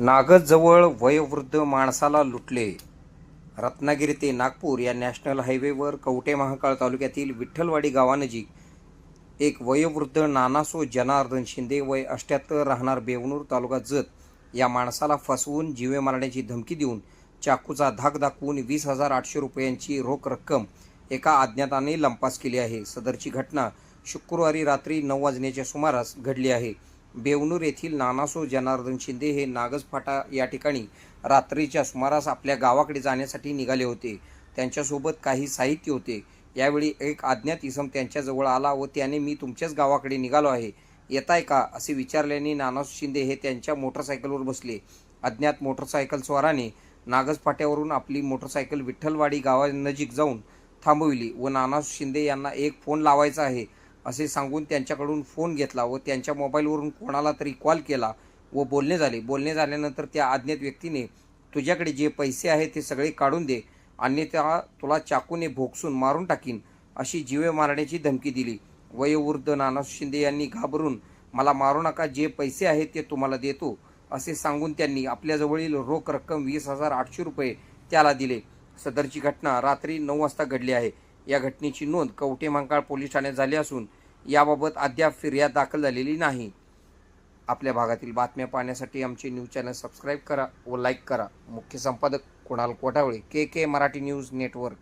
नागजवळ वयोवृद्ध माणसाला लुटले. रत्नागिरी ते नागपूर या नॅशनल हायवेवर कवटे महाकाळ तालुक्यातील विठ्ठलवाडी गावानजीक एक वयोवृद्ध नानासो जनार्दन शिंदे वय अष्ट्याहत्तर राहणार बेवनूर तालुका जत या माणसाला फसवून जीवे मारण्याची धमकी देऊन चाकूचा धाक दाखवून वीस हजार आठशे रुपयांची रोख रक्कम एका अज्ञाताने लंपास केली आहे. सदरची घटना शुक्रवारी रात्री नऊ वाजण्याच्या सुमारास घडली आहे. बेवणूर येथील नानासो जनार्दन शिंदे हे नागजफाटा या ठिकाणी रात्रीच्या सुमारास आपल्या गावाकडे जाण्यासाठी निघाले होते. त्यांच्यासोबत काही साहित्य होते. यावेळी एक अज्ञात इसम त्यांच्याजवळ आला व त्याने मी तुमच्याच गावाकडे निघालो आहे. येताय का? असे विचारल्याने नानासो शिंदे हे त्यांच्या मोटरसायकलवर बसले. अज्ञात मोटरसायकल स्वाराने नागजफाट्यावरून आपली मोटरसायकल विठ्ठलवाडी गावानजीक जाऊन थांबविली व नानासो शिंदे यांना एक फोन लावायचा आहे. असे सांगून त्यांच्याकडून फोन घेतला व त्यांच्या मोबाईलवरून कोणाला तरी कॉल केला व बोलणे झाले. बोलणे झाल्यानंतर त्या अज्ञात व्यक्तीने तुझ्याकडे जे पैसे आहेत ते सगळे काढून दे अन्यथा तुला चाकूने भोगसून मारून टाकीन अशी जीवे मारण्याची धमकी दिली. वयोवृद्ध नाना शिंदे यांनी घाबरून मला मारू नका जे पैसे आहेत ते तुम्हाला देतो असे सांगून त्यांनी आपल्याजवळील रोख रक्कम वीस हजार आठशे रुपये त्याला दिले. सदरची घटना रात्री नऊ वाजता घडली आहे. या घटनेची नोंद कवठे मंकाळ पोलीस ठाण्यात झाली असून याबाबत अद्याप फिर्याद दाखल झालेली नाही. आपल्या भागातील बातम्या पाहण्यासाठी आमचे न्यूज चॅनल सबस्क्राईब करा व लाईक करा. मुख्य संपादक Kunal Kothawale K K Marathi news network.